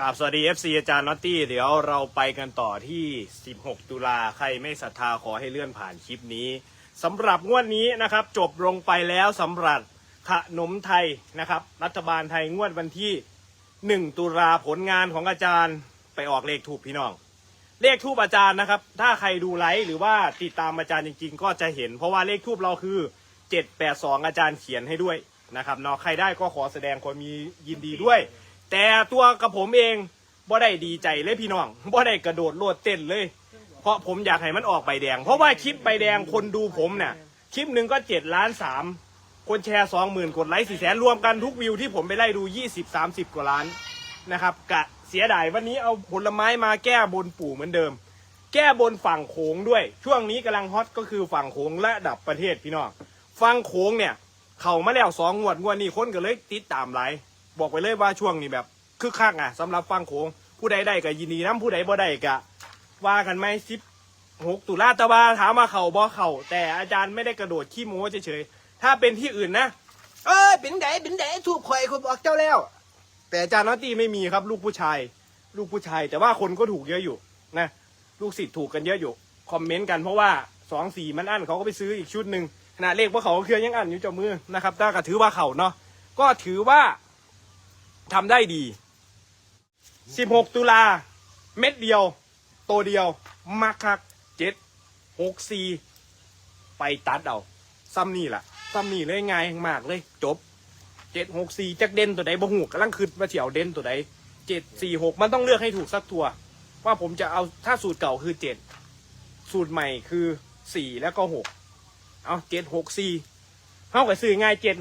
กราบสวัสดี FC อาจารย์น็อตตี้ เดี๋ยวเราไปกันต่อที่ 16 ตุลาใครไม่ศรัทธาขอให้เลื่อนผ่านคลิปนี้สำหรับงวดนี้นะครับ จบลงไปแล้วสำหรับขนมไทยนะครับ รัฐบาลไทยงวดวันที่ 1 ตุลาผลงานของอาจารย์ไปออกเลขทูปพี่น้อง เลขทูปอาจารย์นะครับ ถ้าใครดูไลฟ์หรือว่าติดตามอาจารย์จริง ๆ ก็จะเห็น เพราะว่าเลขทูปเราคือ 782 อาจารย์เขียนให้ด้วยนะครับเนาะใครได้ก็ขอแสดงความมียินดีด้วย แต่ตัวกับผมเองบ่ได้ดีใจเลยพี่น้องบ่ได้กระโดดโลดเต้นเลย เพราะผมอยากให้มันออกใบแดง เพราะว่าคลิปใบแดงคนดูผมเนี่ยคลิปหนึ่งก็เจ็ดล้านสามคนแชร์สองหมื่นกดไลค์สี่แสนรวมกันทุกวิวที่ผมไปไล่ดูยี่สิบสามสิบกว่าล้านนะครับกะเสียดายวันนี้เอาผลไม้มาแก้บนปู่เหมือนเดิม แก้บนฝั่งโขงด้วย ช่วงนี้กำลังฮอตก็คือฝั่งโขงระดับประเทศพี่น้องฝั่งโขงเนี่ย เข้ามาแล้วสองงวดงวดนี้คนก็เลยติดตามไลฟ์ บอกไปเลยว่าช่วงนี้แบบคึกคักอะสำหรับฝั่งโขงผู้ใดได้ก็ยินดีน้ำผู้ใดบ่ได้ก็ว่ากันไหมสิบหกตุลาตะวาถามมาเข่าบ่เข่าแต่อาจารย์ไม่ได้กระโดดขี้โม้เฉยๆถ้าเป็นที่อื่นนะ เอ้ยเป็นไดเป็นไดถูกข่อยคนบอกเจ้าแล้ว แต่อาจารย์นอตตี้ไม่มีครับลูกผู้ชาย ลูกผู้ชาย แต่ว่าคนก็ถูกเยอะอยู่นะลูกศิษย์ถูกกันเยอะอยู่คอมเมนต์กันเพราะว่าสองสี่มันอั้นเขาก็ไปซื้ออีกชุดหนึ่งขนาดเลขว่าเขาเครือยังอั้นอยู่จมือนะครับถ้าก็ถือว่าเขาเนาะก็ถือว่า ทำได้ดีสิบหกตุลา เม็ดเดียวโตวเดียว มักคักเจ็ดหกสี่ไปตัดเอาซ้ำนี่แหละซ้ำนี่เลยง่ายมากเลย จบเจ็ดหกสี่จักเด่นตัวใดบ่หูกำลังคืดมาเฉียวเด่นตัวใดเจ็ดสี่หกมันต้องเลือกให้ถูกสักตัว ว่าผมจะเอาถ้าสูตรเก่าคือเจ็ดสูตรใหม่คือสี่แล้วก็หกเอาเจ็ดหกสี่เขากับซื้อง่ายเจ็ด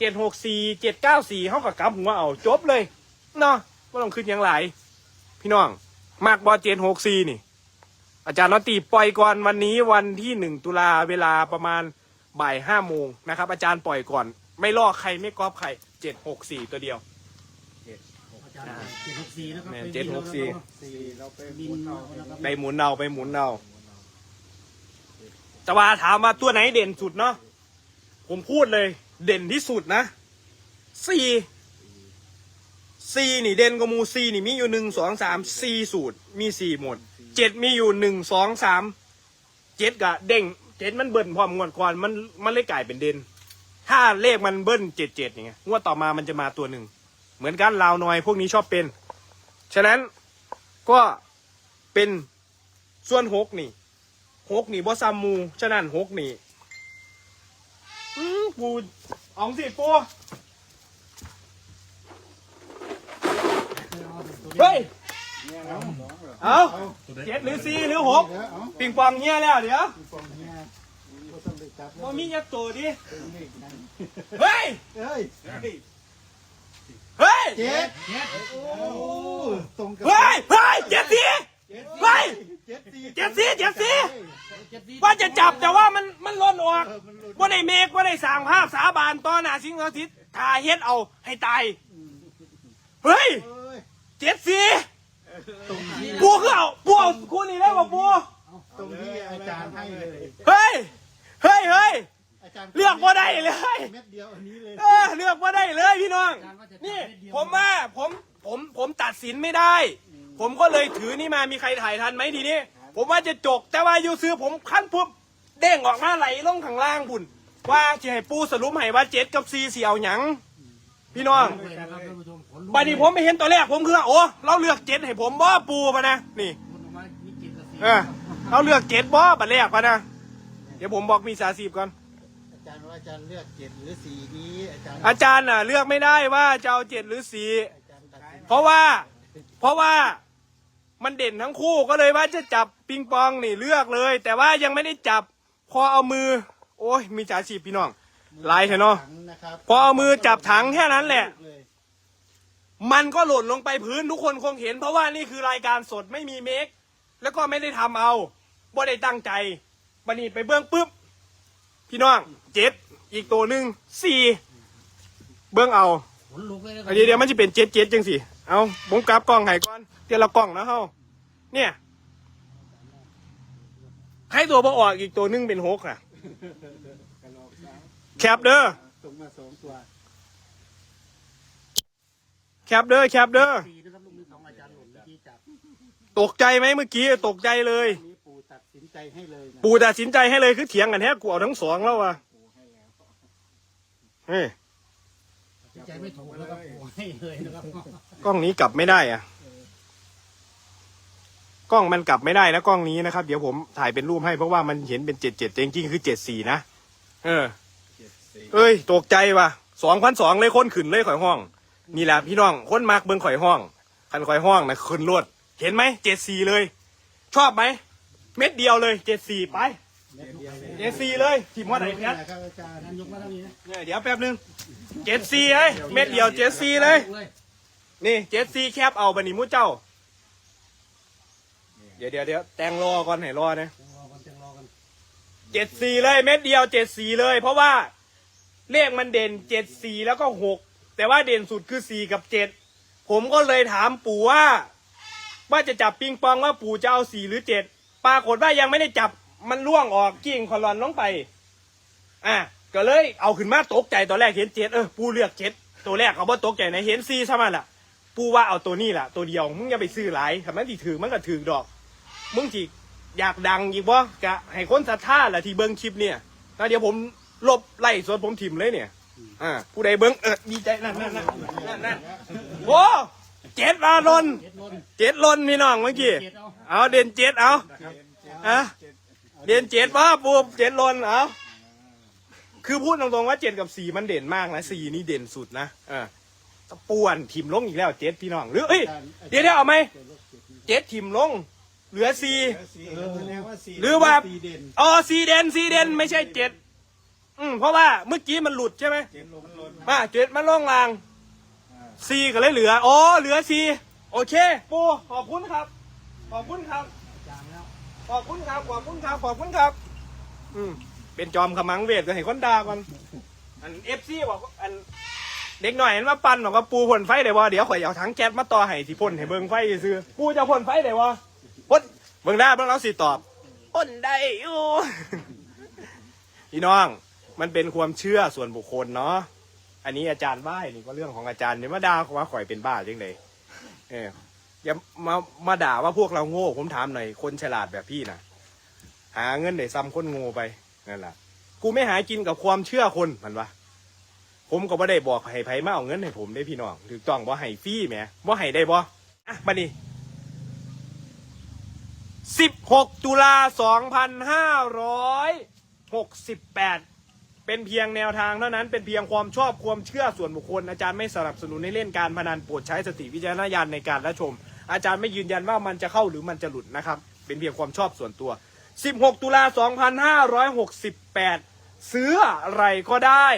เจ็ดหกสี่เจ็ดเก้าสี่เขากับกำหัวเอาจบเลยเนาะไม่ต้องขึ้นหยังหลายพี่น้อง มากบอเจ็ดหกสี่นี่ อาจารย์นอตตีปล่อยก่อนวันนี้วันที่หนึ่งตุลาเวลาประมาณบ่ายห้าโมงนะครับ อาจารย์ปล่อยก่อน ไม่ลอกใครไม่กอบใครเจ็ดหกสี่ตัวเดียวอาจารย์เจ็ดหกสี่นะครับแม่นไปเจ็ดหกสี่สี่เราไปบินเอานะครับไปหมุนเอาไปหมุนเอาแต่ว่าถามมาตัวไหนเด่นสุดเนาะผมพูดเลย เด่นที่สุดนะสี่สี่นี่เด่นกว่ามูสี่นี่มีอยู่หนึ่งสองสามสี่สูตร มีสี่หมดเจ็ดมีอยู่หนึ่งสองสามเจ็ดกะเด้งเจ็ดมันเบิ้ลพร้อมงวดก่อนมันมันเลยกลายเป็นเด่นถ้าเลขมันเบิ้ลเจ็ดเจ็ดอย่างเงี้ยงวดต่อมามันจะมาตัวหนึ่งเหมือนกันลาวนอยพวกนี้ชอบเป็น ฉะนั้นก็เป็นส่วนหกนี่หกนี่บ่ซัมมู ฉะนั้นหกนี่ ปูเอองสิปูเฮ้ยเนี่ยเราสองเหรอเอาเจ็ดหรือสี่หรือหกเดี๋ยวเอาปิงปองเงี้ยแล้วเดี๋ยวฟองเนี่ยบ่ต้องไปจับบ่มียักษ์ตัวดิเป็นเลขนั้นเฮ้ยเอ้ย เฮ้ยเจ็ดโอ้ตรงกับเฮ้ย เฮ้ยเจ็ดสี่ เจ็ดเฮ้ยเจ็ดสี่เจ็ดสี่เจ็ดสี่เจ็ดสี่ว่าจะจับแต่ว่ามันมันหล่นออกเออมันหลุดว่าได้เมฆว่าได้สร้างภาพสาบานต่อหน้าสิ่งศักดิ์สิทธิ์ทาเฮ็ดเอาให้ตายเฮ้ยเอ้ยเจ็ดสี่ตรงที่ปูคือเอาปูเอาคู่นี้ได้ป่ะปูตรงที่อาจารย์ให้เลยเฮ้ยเฮ้ยเฮ้ยอาจารย์เลือกบ่ได้เลยเม็ดเดียวอันนี้เลยเออเลือกว่าได้เลยพี่น้องนี่ผมว่าผมผมผมตัดสินไม่ได้ ผมก็เลยถือนี่มามีใครถ่ายทันไหมทีนี้ ผมว่าจะจก แต่ว่าอยู่ซื้อผมขั้นปุ๊บเด้งออกมาไหลลงข้างล่างบุญว่าจะให้ปูสรุปให้ว่าเจ็ดกับซีเสียวหยังพี่น้องเลยนะครับท่านผู้ชมขนลุกบัดนี้ผมไม่เห็นตัวแรกผมคือโอ้เราเลือกเจ็ดให้ผมบ่ปูปะนะนี่คนออกมามีเจ็ดกับสี่เออเราเลือกเจ็ดบ่บัดแรกปะนะเดี๋ยวผมบอกมีสาสีบก่อนอาจารย์ว่าอาจารย์เลือกเจ็ดหรือสี่นี้อาจารย์อาจารย์น่ะเลือกไม่ได้ว่าจะเอาเจ็ดหรือสีอาจารย์ตัดสินเพราะว่า เพราะว่ามันเด่นทั้งคู่ก็เลยว่าจะจับปิงปองนี่เลือกเลย แต่ว่ายังไม่ได้จับ พอเอามือ โอ้ยมีจ่าชีพพี่น้องลายเถอะเนาะถังนะครับพอเอามือจับถังแค่นั้นแหละเลยมันก็หล่นลงไปพื้นทุกคนคงเห็น เพราะว่านี่คือรายการสดไม่มีเมคแล้วก็ไม่ได้ทำเอาบ่ได้ตั้งใจบันนี้ไปเบื้องปุ๊บ พี่น้องเจ็ดอีกตัวหนึ่งสี่เบื้องเอาขนลุกเลยนะครัอันนี้เดี๋ยวมันจะเป็นเจ็ดเจ็ดจังสิ เอาผมกลับกล้องให้ก่อนเดี๋ยวเรากล้องนะเฮาเนี่ยให้ตัวบ่ออกอีกตัวหนึงเป็นหกอะกระโหลกซ้ายแคปเด้อตรงมาสองตัวแคปเด้อแคปเด้อสี่นะครับลูกนี้สองอาจารย์ตกใจไหมเมื่อกี้ตกใจเลยนี้ปู่ตัดสินใจให้เลยนะปู่ตัดสินใจให้เลยคือเถียงกันแท้กูเอาทั้งสองแล้วว่ะปู่ให้แล้วเฮ้ยใจไม่ถูกแล้วครับโอ้ให้เลยนะครับ กล้องนี้กลับไม่ได้อะกล้องมันกลับไม่ได้นะกล้องนี้นะครับ เดี๋ยวผมถ่ายเป็นรูปให้เพราะว่ามันเห็นเป็นเจ็ดเจ็ดจริงๆคือเจ็ดสี่นะเออเอ้ยตกใจว่ะสองพันสองเลยคนขึ้นเลยข่อยห้อง นี่แหละพี่น้องคนมากเบิ่งข่อยห้องคันข่อยห้องนะขึ้นรวดเห็นไหมเจ็ดสี่เลย ชอบไหมเม็ดเดียวเลยเจ็ดสี่ไปเม็ดเดียวเลยเจ็ดสี่เลยทีมว่าไหนเพียครับอาจารย์นั่นยกมาทางนี้นะเนี่ยเดี๋ยวแป๊บนึงเจ็ดสี่เอ้ยเม็ดเดียวเจ็ดสี่เลย นี่เจ็ดสี่แคบเอาบันนี้มูเจ้า เดี๋ยวเดี๋ยวเดี๋ยวแต่งรอก่อนให้รอนะรอกันจังรอกันเจ็ดสี่เลยเม็ดเดียวเจ็ดสี่เลย เพราะว่าเลขมันเด่นเจ็ดสี่แล้วก็หกแต่ว่าเด่นสุดคือสี่กับเจ็ดผมก็เลยถามปู่ว่า ว่าจะจับปิงปองว่าปู่จะเอาสี่หรือเจ็ดปรากฏว่ายังไม่ได้จับมันล่วงออกกิ่งคอลอนลงไป อะก็เลยเอาขึ้นมาตกใจตอนแรกเห็นเจ็ดเออปูเลือกเจ็ดตัวแรกเขาบ่ตกใจนะเห็นซีใช่ไหมล่ะ ปูว่าเอาตัวนี้แหละตัวเดียวมึงอย่าไปซื้อหลายถ้ามันสิถือมันก็ถือดอก มึงจีอยากดังอีกบ่กะให้คนศรัทธาแหละที่เบิ้งคลิปเนี่ยแล้วเดี๋ยวผมลบไล่สดผมถิ่มเลยเนี่ย อ่า ผู้ใดเบิ้งเออดีใจนั่นนั่นนั่นนั่นนั่นโอ้เจ็ดมาลนเจ็ดลนเจ็ดลนพี่น้องเมื่อกี้เอาเด่นเจ็ดเอาอะเด่นเจ็ดว่าปูเจ็ดลนเอาคือพูดตรงๆว่าเจ็ดกับสี่มันเด่นมากนะสี่นี่เด่นสุดนะเออ ตะป่วนทิมลงอีกแล้วเจ็ดพี่น้องหรือเอ้ยเดี๋ยวเดี๋ยวเอาไหมเจ็ดทิมลง เหลือสี่เออแสดงว่าสี่หรือว่าสี่เด่นอ๋อสี่เด่นสี่เด่นไม่ใช่เจ็ดอืมเพราะว่าเมื่อกี้มันหลุดใช่ไหมเจ็ดลงลนอ่าเจ็ดมันล่องลางสี่ก็เลยเหลืออ๋อเหลือสี่โอเคปูขอบคุณครับ ขอบคุณครับจางแล้วขอบคุณครับขอบคุณครับขอบคุณครับ อืมเป็นจอมขมังเวทก็ให้คนด่าก่อนอันเอฟซีบอกว่าอัน เด็กหน่อยเห็นว่าปันบอกว่าปูพ่นไฟได้บ่เดี๋ยวข่อยเอาถังแก๊สมาต่อให้ที่พ่นให้เบิ่งไฟซื้อปูจะพ่นไฟได้บ่พ่นเบิ่งได้เบิ่งแล้วสิตอบพ่นได้อยู่พี่น้อง มันเป็นความเชื่อส่วนบุคคลเนาะอันนี้อาจารย์บ้ายนี่ก็เรื่องของอาจารย์เนี่ยมาด่าว่าข่อยเป็นบ้าจังเลยเอออย่ามามาด่าว่าพวกเราโง่ผมถามหน่อยคนฉลาดแบบพี่นะหาเงินได้ซ้ำคนโง่ไปนั่นแหละกูไม่หากินกับความเชื่อคนมันวะ ผมก็บ่ได้บอกให้ไผมาเอาเงินให้ผมได้พี่น้องถูกต้องบ่ให้ฟรีแหมบ่ให้ได้บ่อะมาดิสิบหกตุลาสองพันห้าร้อยหกสิบแปดเป็นเพียงแนวทางเท่านั้นเป็นเพียงความชอบความเชื่อส่วนบุคคล อาจารย์ไม่สนับสนุนให้เล่นการพนันโปรดใช้สติวิจารณญาณในการรับชม อาจารย์ไม่ยืนยันว่ามันจะเข้าหรือมันจะหลุดนะครับ เป็นเพียงความชอบส่วนตัว 16 ตุลา 2568 ซื้ออะไรก็ได้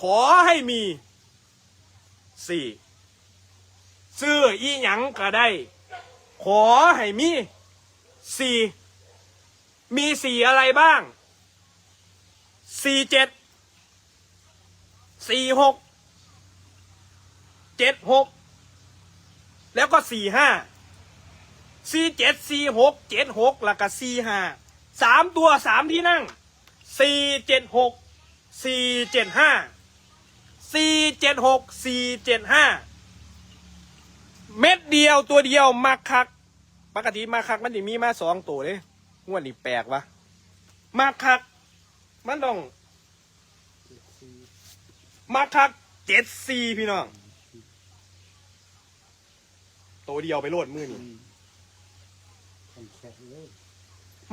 ขอให้มี4ซื้ออีหยังก็ได้ ขอให้มี4มี4อะไรบ้างสี่เจ็ดสี่หกเจ็ดหกแล้วก็สี่ห้าสี่เจ็ดสี่หกเจ็ดหกแล้วก็สี่ห้าสามตัวสามที่นั่งสี่เจ็ดหกสี่เจ็ดห้า สี่เจ็ดหกสี่เจ็ดห้าเม็ดเดียวตัวเดียวมาคัก ปกติมาคักมันจะมีมาสองตัวเลยงวดนี้แปลกวะมาคัก มันต้องมาคักเจ็ดซีพี่น้องตัวเดียวไปโลดมือนี่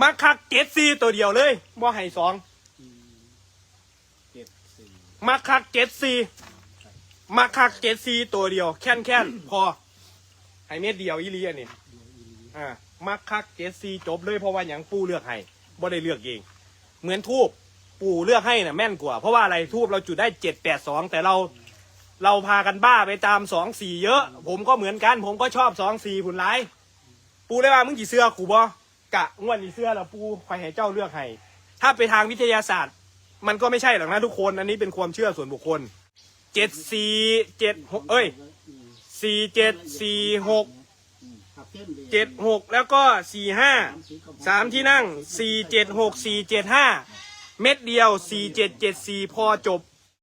มาคักเจ็ดซีตัวเดียวเลยบ่ให้สอง มาคักเจ็ดซีมาคักเจ็ดซีตัวเดียว แค่นแค่นพอให้เม็ดเดียวอีเลียนี่อ่ามาคักเจ็ดซีจบเลยเพราะว่าอย่างปูเลือกให้บ่ได้เลือกเอง เหมือนทูบปู่เลือกให้น่ะแม่นกว่า เพราะว่าอะไรทูบเราจุดได้เจ็ดแปดสองแต่เราเราพากันบ้าไปตามสองสี่เยอะ ผมก็เหมือนกัน ผมก็ชอบสองสี่ผุนร้าย ปูเลยว่ามึงกี่เสื้อขู่บอกะงวดนี้เสื้อแล้วปูคอยให้เจ้าเลือกให้ถ้าไปทางวิทยาศาสตร์ มันก็ไม่ใช่หรอกนะทุกคน อันนี้เป็นความเชื่อส่วนบุคคลเจ็ดสี่เจ็ดหกเอ้ยสี่เจ็ดสี่หกเจ็ดหกแล้วก็สี่ห้าสามที่นั่งสี่เจ็ดหกสี่เจ็ดห้าเม็ดเดียวสี่เจ็ดเจ็ดสี่พอจบ